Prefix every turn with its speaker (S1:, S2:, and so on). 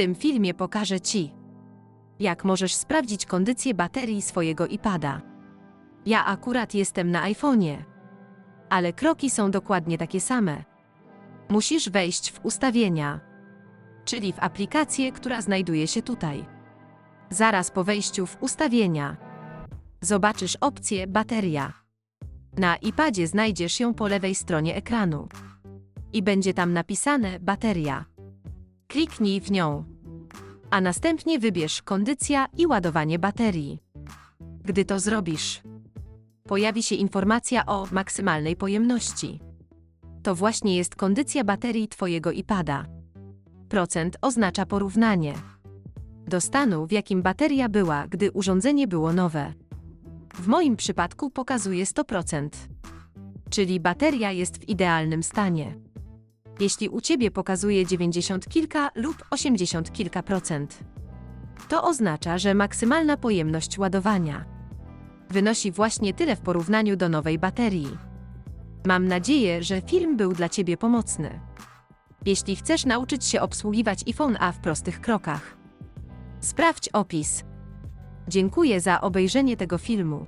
S1: tym filmie pokażę Ci, jak możesz sprawdzić kondycję baterii swojego iPada. Ja akurat jestem na iPhone'ie, ale kroki są dokładnie takie same. Musisz wejść w ustawienia, czyli w aplikację, która znajduje się tutaj. Zaraz po wejściu w ustawienia zobaczysz opcję bateria. Na iPadzie znajdziesz ją po lewej stronie ekranu i będzie tam napisane bateria. Kliknij w nią, a następnie wybierz kondycja i ładowanie baterii. Gdy to zrobisz, pojawi się informacja o maksymalnej pojemności. To właśnie jest kondycja baterii Twojego iPada. Procent oznacza porównanie do stanu, w jakim bateria była, gdy urządzenie było nowe. W moim przypadku pokazuje 100%, czyli bateria jest w idealnym stanie. Jeśli u Ciebie pokazuje 90 kilka lub 80 kilka procent, to oznacza, że maksymalna pojemność ładowania wynosi właśnie tyle w porównaniu do nowej baterii. Mam nadzieję, że film był dla Ciebie pomocny. Jeśli chcesz nauczyć się obsługiwać iPhone A w prostych krokach, sprawdź opis. Dziękuję za obejrzenie tego filmu.